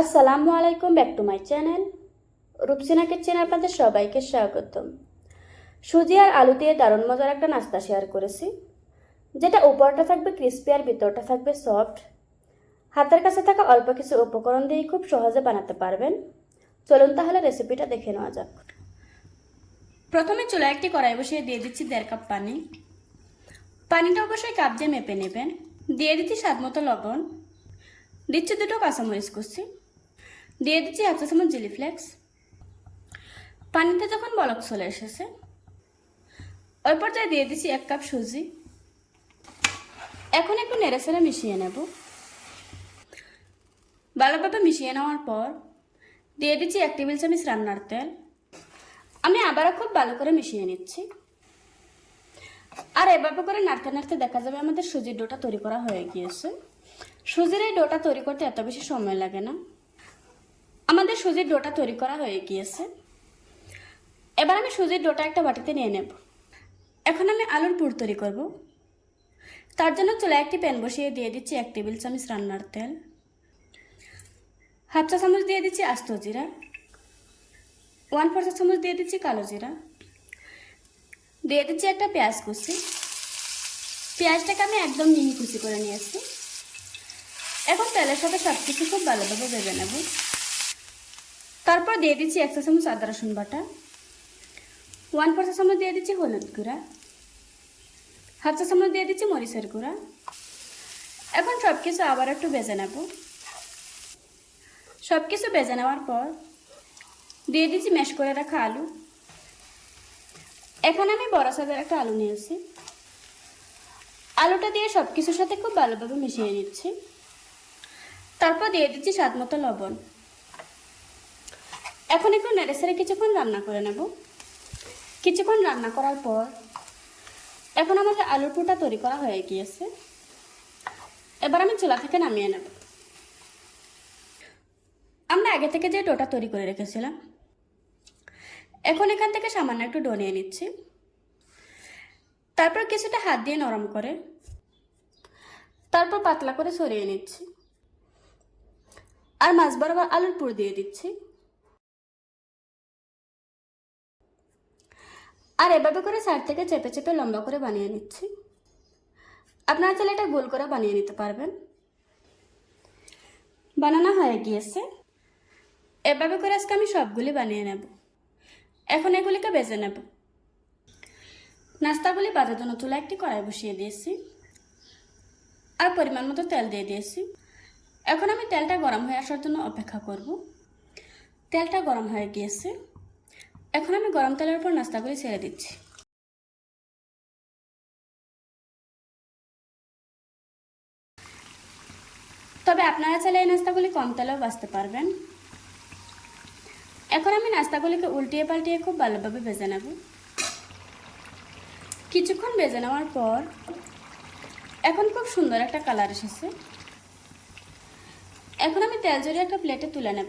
আসসালামু আলাইকুম, back to my channel. Rupsina কিচেনে আপনাদের সবাইকে স্বাগতম। সুজি আর আলু দিয়ে দারুণ মজার একটা নাস্তা শেয়ার করেছি। যেটা উপরটা থাকবে ক্রিস্পি আর ভিতরটা থাকবে সফট হাতের কাছে থাকা অল্প কিছু উপকরণ দিয়ে খুব সহজে বানাতে পারবেন। চলুন তাহলে রেসিপিটা দেখে নেওয়া যাক। প্রথমে চুলা একটি কড়াই বসিয়ে দিয়ে দিচ্ছি দেড় কাপ পানি। পানিটা অবশ্যই কাপ দিয়ে মেপে নেবেন। দিয়ে দিচ্ছি স্বাদ মতো লবণ। দিচ্ছি দুটো কাঁচামরিচ কুচি। দিয়ে দিচ্ছি চা চামচ চিলি ফ্লেক্স পানিতে যখন বলক চলে এসেছে, ওই পর্যায়ে দিয়ে দিচ্ছি এক কাপ সুজি। এখন একটু নেড়ে সেড়ে মিশিয়ে নেব। ভালোভাবে মিশিয়ে নেওয়ার পর দিয়ে দিচ্ছি এক টেবিল চামচ রান্নার তেল। আমি আবারও খুব ভালো করে মিশিয়ে নিচ্ছি। আর এভাবে করে নাড়তে নাড়তে দেখা যাবে আমাদের সুজির ডোটা তৈরি করা হয়ে গিয়েছে। সুজির এই ডোটা তৈরি করতে এত বেশি সময় লাগে না। আমাদের সুজির ডোটা তৈরি করা হয়ে গিয়েছে। এবার আমি সুজির ডোটা একটা বাটিতে নিয়ে নেব। এখন আমি আলুর পুর তৈরি করব। তার জন্য চুলায় একটি প্যান বসিয়ে দিয়ে দিচ্ছি এক টেবিল চামচ রান্নার তেল। হাফ চা চামচ দিয়ে দিচ্ছি আস্ত জিরা। ওয়ান ফোর চা চামচ দিয়ে দিচ্ছি কালো জিরা। দিয়ে দিচ্ছি একটা পেঁয়াজ কুচি। পেঁয়াজটাকে আমি একদম মিহি কুচি করে নিয়েছি। এখন তেলের সাথে সব কিছু খুব ভালোভাবে ভেজে নেব। তারপর দিয়ে দিচ্ছি এক চা চামচ আদা রসুন বাটা। ওয়ান ফোর চামচ দিয়ে দিচ্ছি হলুদ গুঁড়া। হাফ চা চামচ দিয়ে দিচ্ছি মরিচের গুঁড়া। এখন সব কিছু আবার একটু ভেজে নেব। সব কিছু ভেজে নেওয়ার পর দিয়ে দিচ্ছি ম্যাশ করে রাখা আলু। এখন আমি বড় সাইজের একটা আলু নিয়েছি। আলুটা দিয়ে সব কিছুর সাথে খুব ভালোভাবে মিশিয়ে নিচ্ছি। তারপর দিয়ে দিচ্ছি স্বাদ মতো লবণ। এখন একটু নেড়ে সেড়ে কিছুক্ষণ রান্না করে নেব। কিছুক্ষণ রান্না করার পর এখন আমাদের আলুর পুরটা তৈরি করা হয়ে গিয়েছে। এবার আমি চুলা থেকে নামিয়ে নেব। আমরা আগে থেকে যে ডোটা তৈরি করে রেখেছিলাম, এখন এখান থেকে সামান্য একটু ডো নিয়ে নিচ্ছি। তারপর কিছুটা হাত দিয়ে নরম করে, তারপর পাতলা করে সরিয়ে নিচ্ছি। আর মাছ বরাবর আলুর পুর দিয়ে দিচ্ছি। আর এভাবে করে সাইড থেকে চেপে চেপে লম্বা করে বানিয়ে নিচ্ছি। আপনারা চাইলে এটা গোল করে বানিয়ে নিতে পারবেন। বানানো হয়ে গিয়েছে। এভাবে করে আজকে আমি সবগুলি বানিয়ে নেব। এখন এগুলিকে বেজে নেব। নাস্তাগুলি বাজার জন্য চুলা একটি কড়াই বসিয়ে দিয়েছি। আর পরিমাণ মতো তেল দিয়ে দিয়েছি। এখন আমি তেলটা গরম হয়ে আসার জন্য অপেক্ষা করব। তেলটা গরম হয়ে গিয়েছে। এখন আমি গরম তেলের উপর নাস্তাগুলি ছেড়ে দিচ্ছি। তবে আপনারা চাইলে এই নাস্তাগুলি কম তেলেও বাঁচতে পারবেন। এখন আমি নাস্তাগুলিকে উল্টিয়ে পাল্টিয়ে খুব ভালোভাবে ভেজে নেব। কিছুক্ষণ ভেজে নেওয়ার পর এখন খুব সুন্দর একটা কালার এসেছে। এখন আমি তেল জড়িয়ে একটা প্লেটে তুলে নেব।